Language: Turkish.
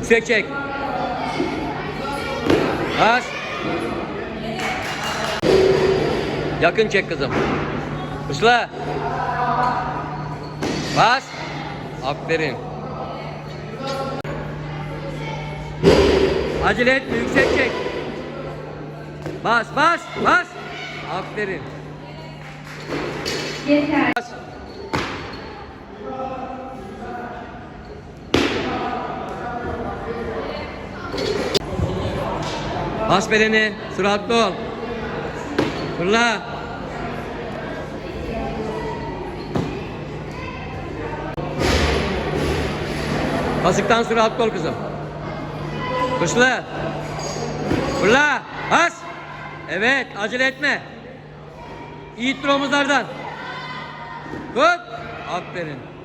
Yüksek çek. Bas. Yakın çek kızım. Hızla. Bas. Aferin. Acele etme yüksek çek. Bas bas bas. Aferin. Yeter. Bas. Bas belini. Süratli ol. Fırla. Basıktan süratli ol kızım. Hızlı. Fırla. Bas. Evet. Acele etme. İyi ittir omuzlardan. Tut. Aferin.